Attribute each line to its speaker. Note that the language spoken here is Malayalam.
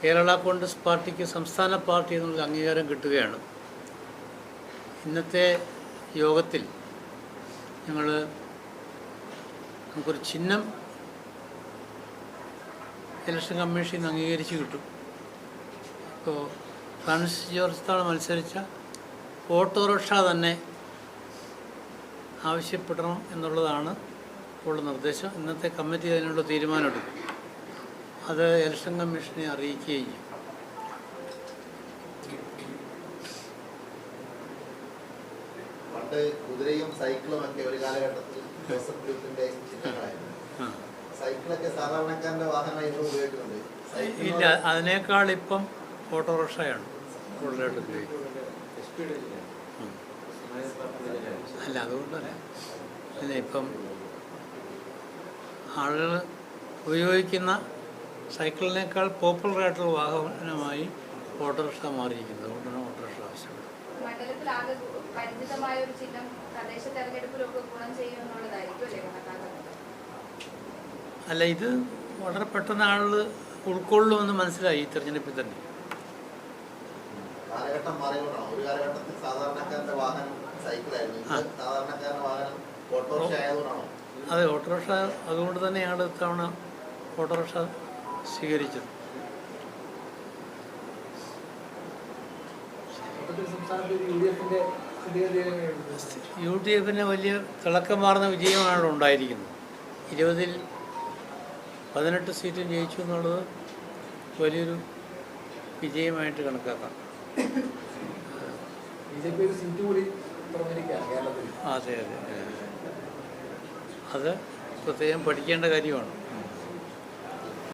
Speaker 1: കേരള കോൺഗ്രസ് പാർട്ടിക്ക് സംസ്ഥാന പാർട്ടി എന്നുള്ള അംഗീകാരം കിട്ടുകയാണ്. ഇന്നത്തെ യോഗത്തിൽ ഞങ്ങൾ നമുക്കൊരു ചിഹ്നം ഇലക്ഷൻ കമ്മീഷൻ അംഗീകരിച്ച് കിട്ടും. ഇപ്പോൾ ഫ്രാൻസിസ് ജോർജ് താൾ മത്സരിച്ച ഓട്ടോറിക്ഷ തന്നെ ആവശ്യപ്പെടണം എന്നുള്ളതാണ് ഇപ്പോൾ നിർദ്ദേശം. ഇന്നത്തെ കമ്മിറ്റി അതിനുള്ള തീരുമാനമെടുക്കും. അത് ഇലക്ഷൻ കമ്മീഷനെ അറിയിക്കുകയും ചെയ്യും.
Speaker 2: പണ്ട് കുതിരയും സൈക്കിളും ഒക്കെ ഒരു കാലഘട്ടത്തിൽ ജോസഫ് ഗ്രൂപ്പിന്റെ ചിഹ്നങ്ങളായിരുന്നു സൈക്കിളൊക്കെ സാധാരണക്കാരന്റെ വാഹനമായി ഇന്നും ഉപയോഗിക്കുന്നുണ്ട്.
Speaker 1: ഇല്ല അതിനേക്കാൾ ഇപ്പം ഓട്ടോറിക്ഷയാണ് കൂടുതലായിട്ട് ഉപയോഗിക്കുന്നത്. അല്ല അതുകൊണ്ടല്ല. അല്ല ഇപ്പം ആളുകൾ ഉപയോഗിക്കുന്ന സൈക്കിളിനേക്കാൾ പോപ്പുലർ ആയിട്ടുള്ള വാഹനമായി ഓട്ടോറിക്ഷ മാറിയിരിക്കുന്നത് അതുകൊണ്ടാണ് ഓട്ടോറിക്ഷ
Speaker 3: എന്നുള്ളതായിരിക്കും അല്ലേ
Speaker 1: അല്ല ഇത് വളരെ പെട്ടെന്ന് ആളുകൾ ഉൾക്കൊള്ളുമെന്ന് മനസ്സിലായി ഈ തെരഞ്ഞെടുപ്പിൽ തന്നെ.
Speaker 2: കാലഘട്ടം മാറിക്കൊണ്ടാണ്. ഒരു കാലഘട്ടത്തിൽ സാധാരണക്കാരന്റെ വാഹനം സൈക്കിളായിരുന്നു. ഇന്ന്
Speaker 1: ആ.
Speaker 2: സാധാരണക്കാരന്റെ വാഹനം ഓട്ടോറിക്ഷ ആയതുകൊണ്ടാണോ?
Speaker 1: അതെ ഓട്ടോറിക്ഷ അതുകൊണ്ട് തന്നെയാണ് ഇത്തവണ ഓട്ടോറിക്ഷ സ്വീകരിച്ചത്
Speaker 4: യു ഡി
Speaker 1: എഫിന് വലിയ തിളക്കമാർന്ന വിജയമാണ് ഉണ്ടായിരിക്കുന്നത്. ഇരുപതിൽ പതിനെട്ട് സീറ്റും ജയിച്ചു എന്നുള്ളത് വലിയൊരു വിജയമായിട്ട് കണക്കാക്കാം. അതെ അതെ. അത് പ്രത്യേകം പഠിക്കേണ്ട കാര്യമാണ്.